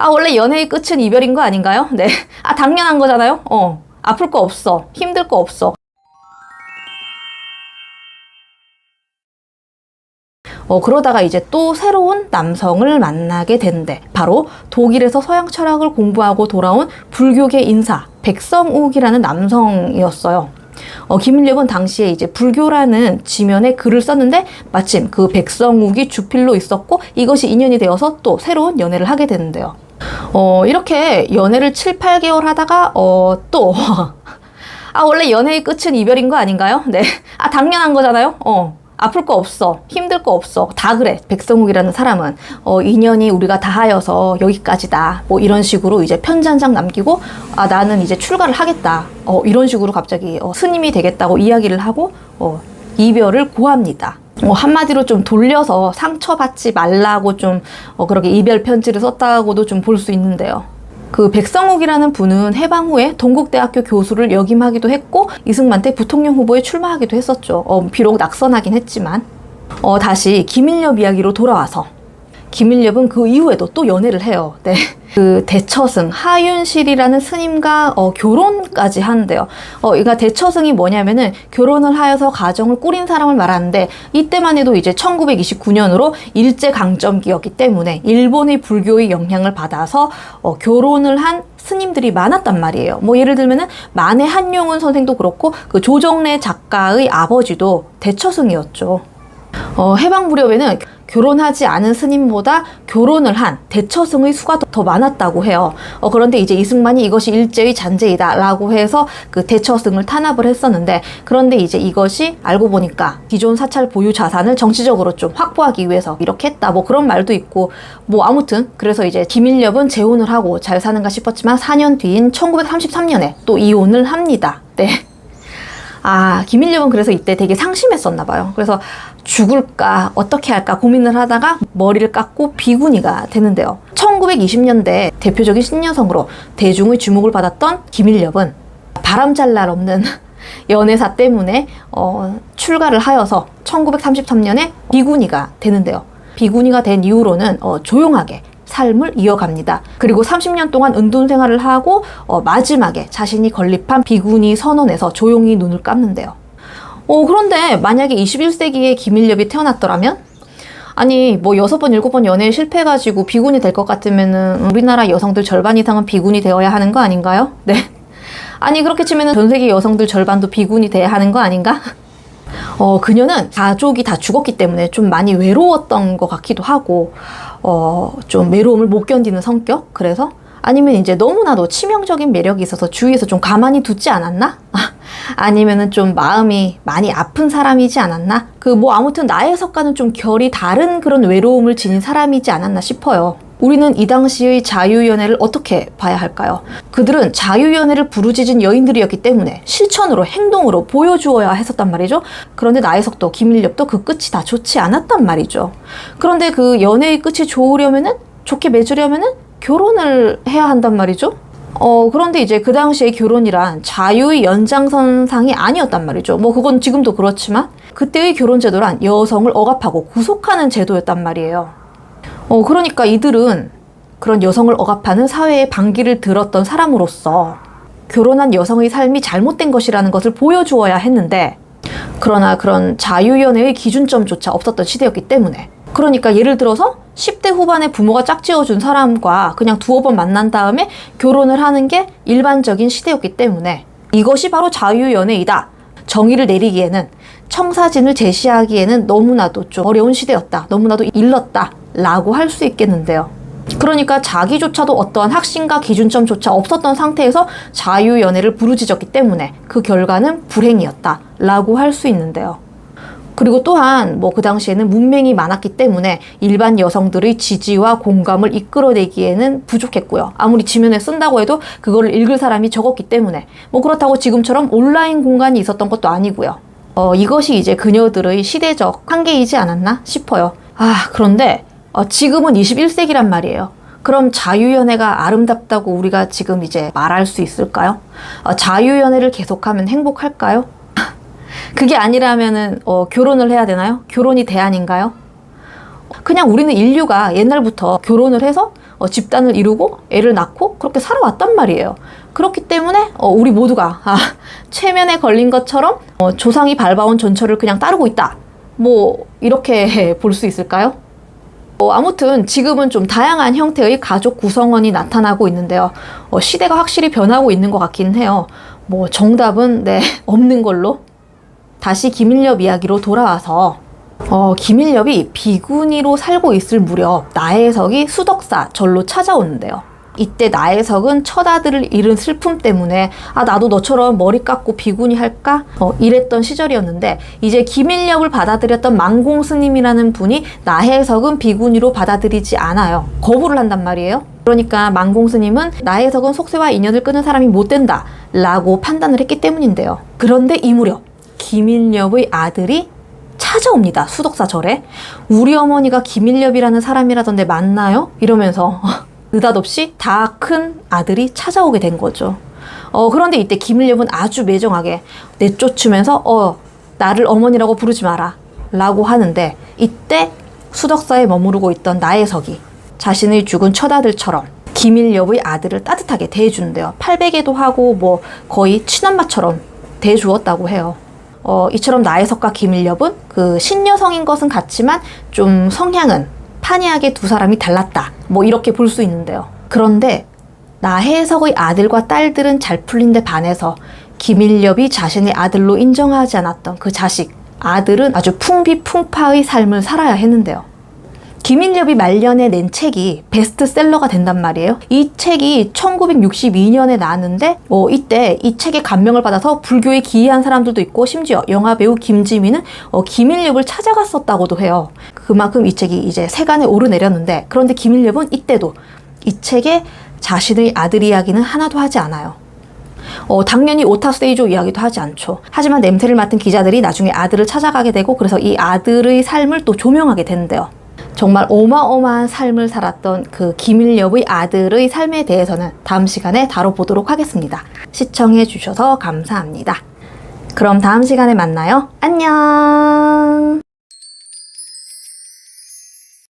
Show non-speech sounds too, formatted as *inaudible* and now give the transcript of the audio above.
아, 원래 연애의 끝은 이별인 거 아닌가요? 네. 아, 당연한 거잖아요? 어. 아플 거 없어. 힘들 거 없어. 어, 그러다가 이제 또 새로운 남성을 만나게 된대. 바로 독일에서 서양 철학을 공부하고 돌아온 불교계 인사, 백성욱이라는 남성이었어요. 어, 김일력은 당시에 이제 불교라는 지면에 글을 썼는데 마침 그 백성욱이 주필로 있었고 이것이 인연이 되어서 또 새로운 연애를 하게 되는데요. 어, 이렇게 연애를 7, 8개월 하다가 어, 또 *laughs* 아, 원래 연애의 끝은 이별인 거 아닌가요? 네. 아, 당연한 거잖아요? 어. 아플 거 없어. 힘들 거 없어. 다 그래. 백성욱이라는 사람은. 어, 인연이 우리가 다 하여서 여기까지다. 뭐 이런 식으로 이제 편지 한 장 남기고, 아, 나는 이제 출가를 하겠다. 어, 이런 식으로 갑자기 어, 스님이 되겠다고 이야기를 하고, 어, 이별을 고합니다. 어, 한마디로 좀 돌려서 상처받지 말라고 좀, 어, 그렇게 이별 편지를 썼다고도 좀 볼 수 있는데요. 그 백성욱이라는 분은 해방 후에 동국대학교 교수를 역임하기도 했고 이승만 때 부통령 후보에 출마하기도 했었죠. 어, 비록 낙선하긴 했지만 어, 다시 김일엽 이야기로 돌아와서 김일엽은 그 이후에도 또 연애를 해요. 네. 그 대처승 하윤실이라는 스님과 어, 결혼까지 하는데요. 어, 그러니까 대처승이 뭐냐면은 결혼을 하여서 가정을 꾸린 사람을 말하는데 이때만 해도 이제 1929년으로 일제 강점기였기 때문에 일본의 불교의 영향을 받아서 어, 결혼을 한 스님들이 많았단 말이에요. 뭐 예를 들면은 만해 한용운 선생도 그렇고 그 조정래 작가의 아버지도 대처승이었죠. 어, 해방 무렵에는 결혼하지 않은 스님보다 결혼을 한 대처승의 수가 더- 더 많았다고 해요. 어, 그런데 이제 이승만이 이것이 일제의 잔재이다라고 해서 그 대처승을 탄압을 했었는데 그런데 이제 이것이 알고 보니까 기존 사찰 보유 자산을 정치적으로 좀 확보하기 위해서 이렇게 했다. 뭐 그런 말도 있고 뭐 아무튼 그래서 이제 김일엽은 재혼을 하고 잘 사는가 싶었지만 4년 뒤인 1933년에 또 이혼을 합니다. 네. 아, 김일엽은 그래서 이때 되게 상심했었나 봐요. 그래서 죽을까, 어떻게 할까 고민을 하다가 머리를 깎고 비구니가 되는데요. 1920년대 대표적인 신여성으로 대중의 주목을 받았던 김일엽은 바람 잘 날 없는 *laughs* 연애사 때문에 어, 출가를 하여서 1933년에 비구니가 되는데요. 비구니가 된 이후로는 어, 조용하게 삶을 이어갑니다. 그리고 30년 동안 은둔 생활을 하고 어, 마지막에 자신이 건립한 비구니 선언에서 조용히 눈을 감는데요. 어, 그런데 만약에 21세기에 김일엽이 태어났더라면 아니 뭐 여섯 번 일곱 번 연애에 실패해가지고 비군이 될 것 같으면은 우리나라 여성들 절반 이상은 비군이 되어야 하는 거 아닌가요? 네. 아니 그렇게 치면은 전 세계 여성들 절반도 비군이 돼야 하는 거 아닌가? 어 그녀는 가족이 다 죽었기 때문에 좀 많이 외로웠던 것 같기도 하고 어 좀 외로움을 못 견디는 성격 그래서 아니면 이제 너무나도 치명적인 매력이 있어서 주위에서 좀 가만히 두지 않았나? 아니면은 좀 마음이 많이 아픈 사람이지 않았나? 그 뭐 아무튼 나의 해석과는 좀 결이 다른 그런 외로움을 지닌 사람이지 않았나 싶어요. 우리는 이 당시의 자유연애를 어떻게 봐야 할까요? 그들은 자유연애를 부르짖은 여인들이었기 때문에 실천으로 행동으로 보여주어야 했었단 말이죠. 그런데 나혜석도 김일엽도 그 끝이 다 좋지 않았단 말이죠. 그런데 그 연애의 끝이 좋으려면은 좋게 맺으려면은 결혼을 해야 한단 말이죠. 어, 그런데 이제 그 당시에 결혼이란 자유의 연장선상이 아니었단 말이죠. 뭐 그건 지금도 그렇지만 그때의 결혼 제도란 여성을 억압하고 구속하는 제도였단 말이에요. 어, 그러니까 이들은 그런 여성을 억압하는 사회의 반기를 들었던 사람으로서 결혼한 여성의 삶이 잘못된 것이라는 것을 보여주어야 했는데 그러나 그런 자유연애의 기준점조차 없었던 시대였기 때문에 그러니까 예를 들어서 10대 후반에 부모가 짝지어준 사람과 그냥 두어 번 만난 다음에 결혼을 하는 게 일반적인 시대였기 때문에 이것이 바로 자유연애이다. 정의를 내리기에는 청사진을 제시하기에는 너무나도 좀 어려운 시대였다. 너무나도 일렀다. 라고 할 수 있겠는데요. 그러니까 자기조차도 어떠한 확신과 기준점조차 없었던 상태에서 자유연애를 부르짖었기 때문에 그 결과는 불행이었다. 라고 할 수 있는데요. 그리고 또한 뭐 그 당시에는 문맹이 많았기 때문에 일반 여성들의 지지와 공감을 이끌어내기에는 부족했고요. 아무리 지면에 쓴다고 해도 그거를 읽을 사람이 적었기 때문에 뭐 그렇다고 지금처럼 온라인 공간이 있었던 것도 아니고요. 어, 이것이 이제 그녀들의 시대적 한계이지 않았나 싶어요. 아, 그런데 어, 지금은 21세기란 말이에요. 그럼 자유연애가 아름답다고 우리가 지금 이제 말할 수 있을까요? 어, 자유연애를 계속하면 행복할까요? *laughs* 그게 아니라면은 어, 결혼을 해야 되나요? 결혼이 대안인가요? 그냥 우리는 인류가 옛날부터 결혼을 해서 어, 집단을 이루고 애를 낳고 그렇게 살아왔단 말이에요. 그렇기 때문에 어, 우리 모두가 아, *laughs* 최면에 걸린 것처럼 어, 조상이 밟아온 전철을 그냥 따르고 있다. 뭐 이렇게 *laughs* 볼 수 있을까요? 어, 아무튼 지금은 좀 다양한 형태의 가족 구성원이 나타나고 있는데요. 어, 시대가 확실히 변하고 있는 것 같긴 해요. 뭐 정답은 네 *laughs* 없는 걸로. 다시 김일엽 이야기로 돌아와서 어, 김일엽이 비구니로 살고 있을 무렵 나혜석이 수덕사 절로 찾아오는데요. 이때 나혜석은 첫 아들을 잃은 슬픔 때문에 아 나도 너처럼 머리 깎고 비구니 할까? 어, 이랬던 시절이었는데 이제 김일엽을 받아들였던 망공 스님이라는 분이 나혜석은 비구니로 받아들이지 않아요. 거부를 한단 말이에요. 그러니까 망공 스님은 나혜석은 속세와 인연을 끊은 사람이 못 된다 라고 판단을 했기 때문인데요. 그런데 이 무렵 김일엽의 아들이 찾아옵니다. 수덕사 절에. 우리 어머니가 김일엽이라는 사람이라던데 맞나요? 이러면서 *laughs* 느닷없이 다 큰 아들이 찾아오게 된 거죠. 어, 그런데 이때 김일엽은 아주 매정하게 내쫓으면서 어, 나를 어머니라고 부르지 마라. 라고 하는데 이때 수덕사에 머무르고 있던 나혜석이 자신의 죽은 처다들처럼 김일엽의 아들을 따뜻하게 대해주는데요. 팔베개도 하고 뭐 거의 친엄마처럼 대해주었다고 해요. 어, 이처럼 나혜석과 김일엽은 그 신여성인 것은 같지만 좀 성향은 판이하게 두 사람이 달랐다. 뭐 이렇게 볼 수 있는데요. 그런데 나혜석의 아들과 딸들은 잘 풀린 데 반해서 김일엽이 자신의 아들로 인정하지 않았던 그 자식, 아들은 아주 풍비풍파의 삶을 살아야 했는데요. 김일엽이 말년에 낸 책이 베스트셀러가 된단 말이에요. 이 책이 1962년에 나왔는데 어, 이때 이 책에 감명을 받아서 불교에 기이한 사람들도 있고 심지어 영화 배우 김지민은 어, 김일엽을 찾아갔었다고도 해요. 그만큼 이 책이 이제 세간에 오르내렸는데 그런데 김일엽은 이때도 이 책에 자신의 아들 이야기는 하나도 하지 않아요. 어, 당연히 오타세이조 이야기도 하지 않죠. 하지만 냄새를 맡은 기자들이 나중에 아들을 찾아가게 되고 그래서 이 아들의 삶을 또 조명하게 되는데요. 정말 어마어마한 삶을 살았던 그 김일엽의 아들의 삶에 대해서는 다음 시간에 다뤄보도록 하겠습니다. 시청해 주셔서 감사합니다. 그럼 다음 시간에 만나요. 안녕!